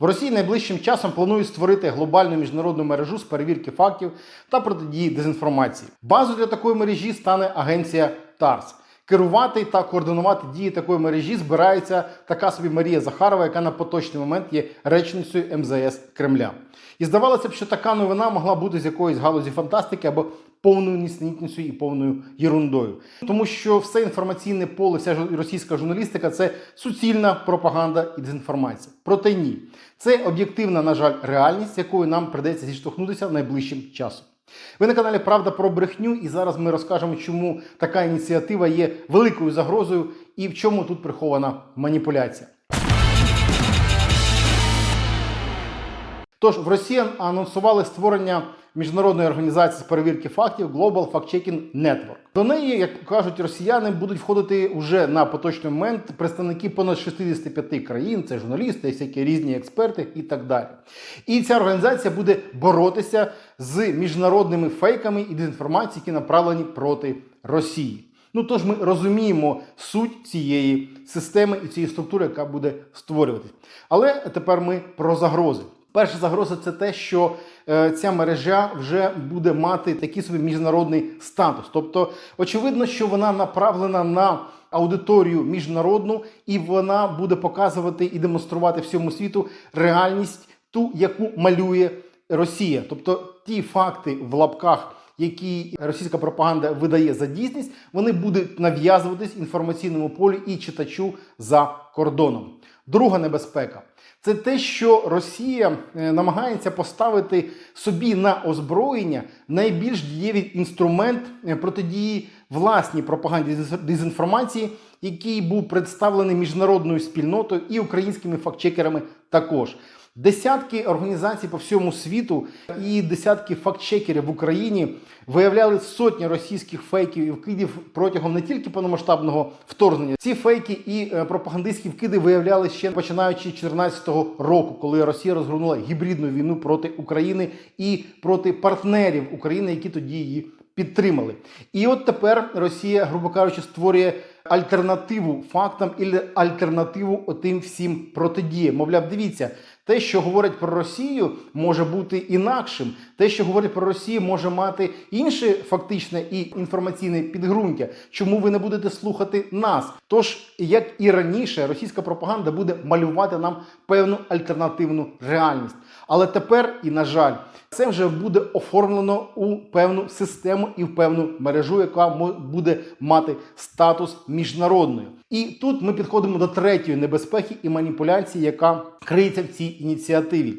В Росії найближчим часом планують створити глобальну міжнародну мережу з перевірки фактів та протидії дезінформації. Базою для такої мережі стане агенція ТАРС. Керувати та координувати дії такої мережі збирається така собі Марія Захарова, яка на поточний момент є речницею МЗС Кремля. І здавалося б, що така новина могла бути з якоїсь галузі фантастики або повною нісенітницею і повною єрундою. Тому що все інформаційне поле, вся російська журналістика це суцільна пропаганда і дезінформація. Проте ні, це об'єктивна, на жаль, реальність, з якою нам придеться зіштовхнутися найближчим часом. Ви на каналі Правда про брехню, і зараз ми розкажемо, чому така ініціатива є великою загрозою і в чому тут прихована маніпуляція. Тож в Росії анонсували створення міжнародної організації з перевірки фактів Global Fact-Checking Network. До неї, як кажуть росіяни, будуть входити уже на поточний момент представники понад 65 країн, це журналісти, всякі різні експерти і так далі. І ця організація буде боротися з міжнародними фейками і дезінформацією, які направлені проти Росії. Ну тож ми розуміємо суть цієї системи і цієї структури, яка буде створюватись. Але тепер ми про загрози. Перша загроза це те, що е, ця мережа вже буде мати такий собі міжнародний статус. Тобто, очевидно, що вона направлена на аудиторію міжнародну, і вона буде показувати і демонструвати всьому світу реальність, ту, яку малює Росія. Тобто ті факти в лапках які російська пропаганда видає за дійсність, вони будуть нав'язуватись інформаційному полі і читачу за кордоном. Друга небезпека це те, що Росія е, намагається поставити собі на озброєння найбільш дієвий інструмент е, протидії власній пропаганді дезінформації, який був представлений міжнародною спільнотою і українськими фактчекерами також. Десятки організацій по всьому світу і десятки фактчекерів в Україні виявляли сотні російських фейків і вкидів протягом не тільки повномасштабного вторгнення. Ці фейки і е, пропагандистські вкиди виявляли ще починаючи з 2014 року, коли Росія розгорнула гібридну війну проти України і проти партнерів України, які тоді її підтримали. І от тепер Росія, грубо кажучи, створює альтернативу фактам і альтернативу отим всім протидіям. Мовляв, дивіться, те, що говорить про Росію, може бути інакшим. Те, що говорить про Росію, може мати інше фактичне і інформаційне підґрунтя. Чому ви не будете слухати нас? Тож, як і раніше, російська пропаганда буде малювати нам певну альтернативну реальність. Але тепер, і на жаль, це вже буде оформлено у певну систему і в певну мережу, яка буде мати статус міжнародною. І тут ми підходимо до третьої небезпеки і маніпуляції, яка криється в цій ініціативі.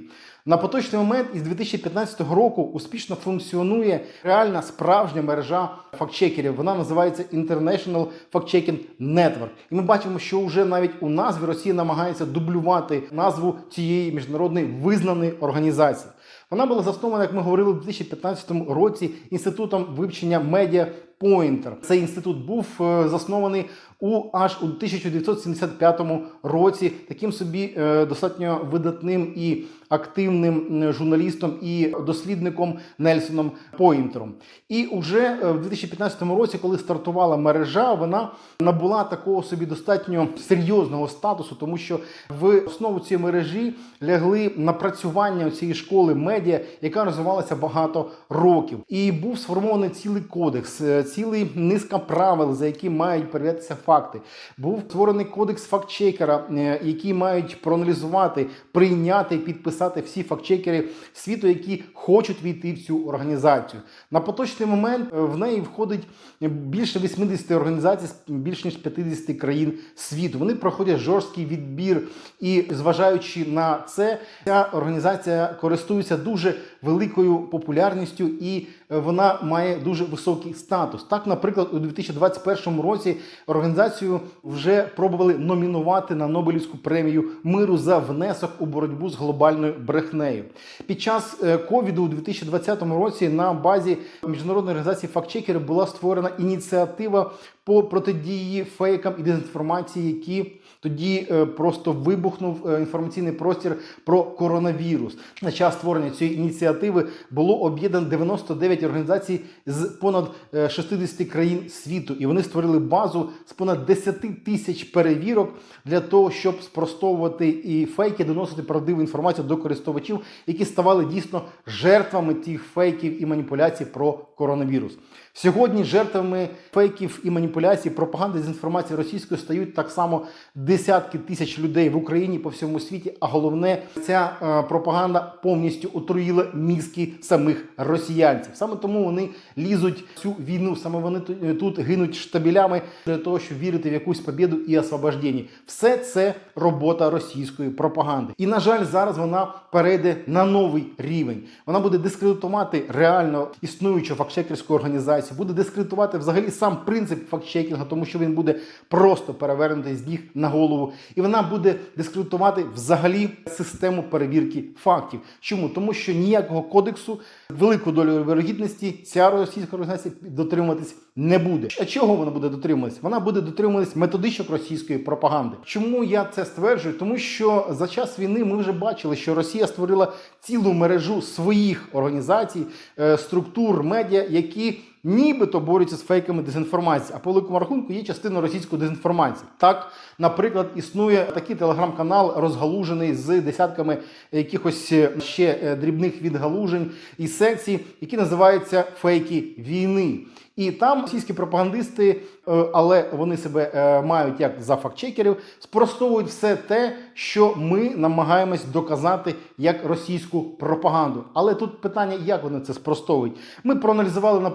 На поточний момент із 2015 року успішно функціонує реальна справжня мережа фактчекерів. Вона називається International Fact-Checking Network. І ми бачимо, що вже навіть у назві Росія намагається дублювати назву цієї міжнародної визнаної організації. Вона була заснована, як ми говорили, у 2015 році інститутом вивчення медіа Pointer. Цей інститут був е, заснований у аж у 1975 році таким собі е, достатньо видатним і активним журналістом і дослідником Нельсоном Пойнтером. І уже е, в 2015 році, коли стартувала мережа, вона набула такого собі достатньо серйозного статусу, тому що в основу цієї мережі лягли напрацювання цієї школи медіа, яка розвивалася багато років, і був сформований цілий кодекс, цілий низка правил, за які мають перевірятися факти. Був створений кодекс фактчекера, е, які мають проаналізувати, прийняти підписати всі фактчекери світу, які хочуть війти в цю організацію. На поточний момент е, в неї входить більше 80 організацій з більш ніж 50 країн світу. Вони проходять жорсткий відбір, і зважаючи на це, ця організація користується дуже великою популярністю і вона має дуже високий статус. Так, наприклад, у 2021 році організацію вже пробували номінувати на Нобелівську премію миру за внесок у боротьбу з глобальною брехнею. Під час е, ковіду у 2020 році на базі міжнародної організації фактчекери була створена ініціатива по протидії фейкам і дезінформації, які тоді е, просто вибухнув е, інформаційний простір про коронавірус. На час створення цієї ініціативи було об'єднано 99 організацій з понад е, 60 країн світу, і вони створили базу з понад 10 тисяч перевірок для того, щоб спростовувати і фейки, доносити правдиву інформацію до користувачів, які ставали дійсно жертвами тих фейків і маніпуляцій про коронавірус. Сьогодні жертвами фейків і маніпуляцій, пропаганди дезінформації російської стають так само десятки тисяч людей в Україні по всьому світі. А головне, ця е, пропаганда повністю отруїла мізки самих росіянців. Саме тому вони лізуть цю війну. Саме вони е, тут гинуть штабелями для того, щоб вірити в якусь побіду і освобождення. Все це робота російської пропаганди. І на жаль, зараз вона перейде на новий рівень. Вона буде дискредитувати реально існуючу фактчекерську організацію, буде дискредитувати взагалі сам принцип фактчекінгу, тому що він буде просто перевернутий з ніг на голову, і вона буде дискредитувати взагалі систему перевірки фактів. Чому? Тому що ніякого кодексу, велику долю вирогідності ця російська організація дотримуватись не буде. А чого вона буде дотримуватись? Вона буде дотримуватись методичок російської пропаганди. Чому я це стверджую? Тому що за час війни ми вже бачили, що Росія створила цілу мережу своїх організацій, е, структур, медіа, які нібито борються з фейками дезінформації, а по великому рахунку є частина російської дезінформації. Так, наприклад, існує такий телеграм-канал, розгалужений з десятками якихось е, ще е, дрібних відгалужень і секцій, які називаються фейки війни. І там російські пропагандисти, е, але вони себе е, мають як за фактчекерів, спростовують все те, що ми намагаємось доказати як російську пропаганду. Але тут питання, як вони це спростовують. Ми проаналізували на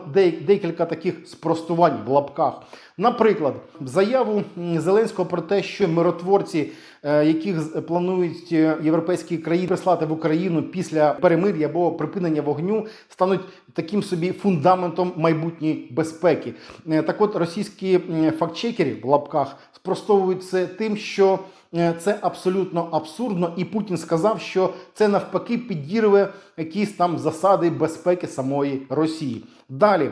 декілька таких спростувань в лапках. Наприклад, заяву Зеленського про те, що миротворці, е, яких планують е, європейські країни прислати в Україну після перемир'я або припинення вогню, стануть таким собі фундаментом майбутньої безпеки. Е, Так от російські фактчекери в лапках спростовують це тим, що це абсолютно абсурдно, і Путін сказав, що це навпаки підірве якісь там засади безпеки самої Росії. Далі.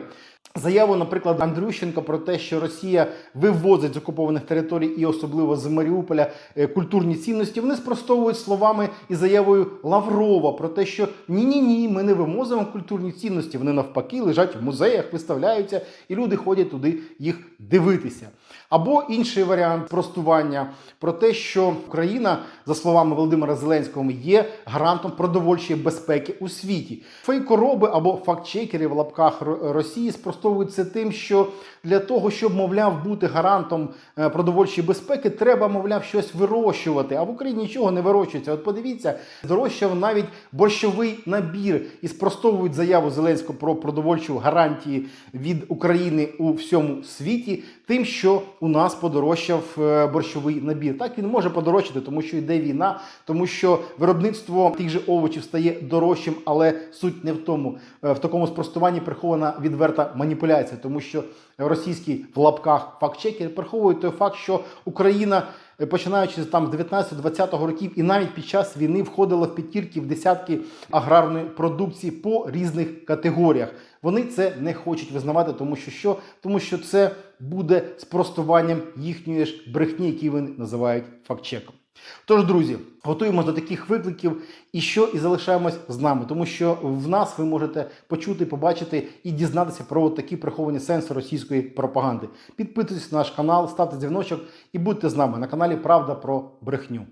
Заяву, наприклад, Андрющенко про те, що Росія вивозить з окупованих територій і особливо з Маріуполя е, культурні цінності, вони спростовують словами і заявою Лаврова про те, що ні-ні ні, ми не вивозимо культурні цінності. Вони навпаки лежать в музеях, виставляються, і люди ходять туди їх дивитися. Або інший варіант простування про те, що Україна, за словами Володимира Зеленського, є гарантом продовольчої безпеки у світі. Фейкороби або фактчекери в лапках Росії спростовують це тим, що для того, щоб, мовляв, бути гарантом е, продовольчої безпеки, треба, мовляв, щось вирощувати. А в Україні нічого не вирощується. От подивіться, дорожчав навіть борщовий набір і спростовують заяву Зеленського про продовольчу гарантії від України у всьому світі, тим, що у нас подорожчав е, борщовий набір. Так він може подорожчати, тому що йде війна, тому що виробництво тих же овочів стає дорожчим, але суть не в тому. Е, В такому спростуванні прихована відверта маніпуляція, тому що російські в лапках фактчекери приховують той факт, що Україна. Е, Починаючи там з 19-20 років, і навіть під час війни входила в п'ятірки в десятки аграрної продукції по різних категоріях. Вони це не хочуть визнавати, тому що що? Тому що це буде спростуванням їхньої ж брехні, які вони називають фактчеком. Тож, друзі, готуємося до таких викликів і що і залишаємось з нами, тому що в нас ви можете почути, побачити і дізнатися про такі приховані сенси російської пропаганди. Підписуйтесь на наш канал, ставте дзвіночок і будьте з нами на каналі Правда про брехню.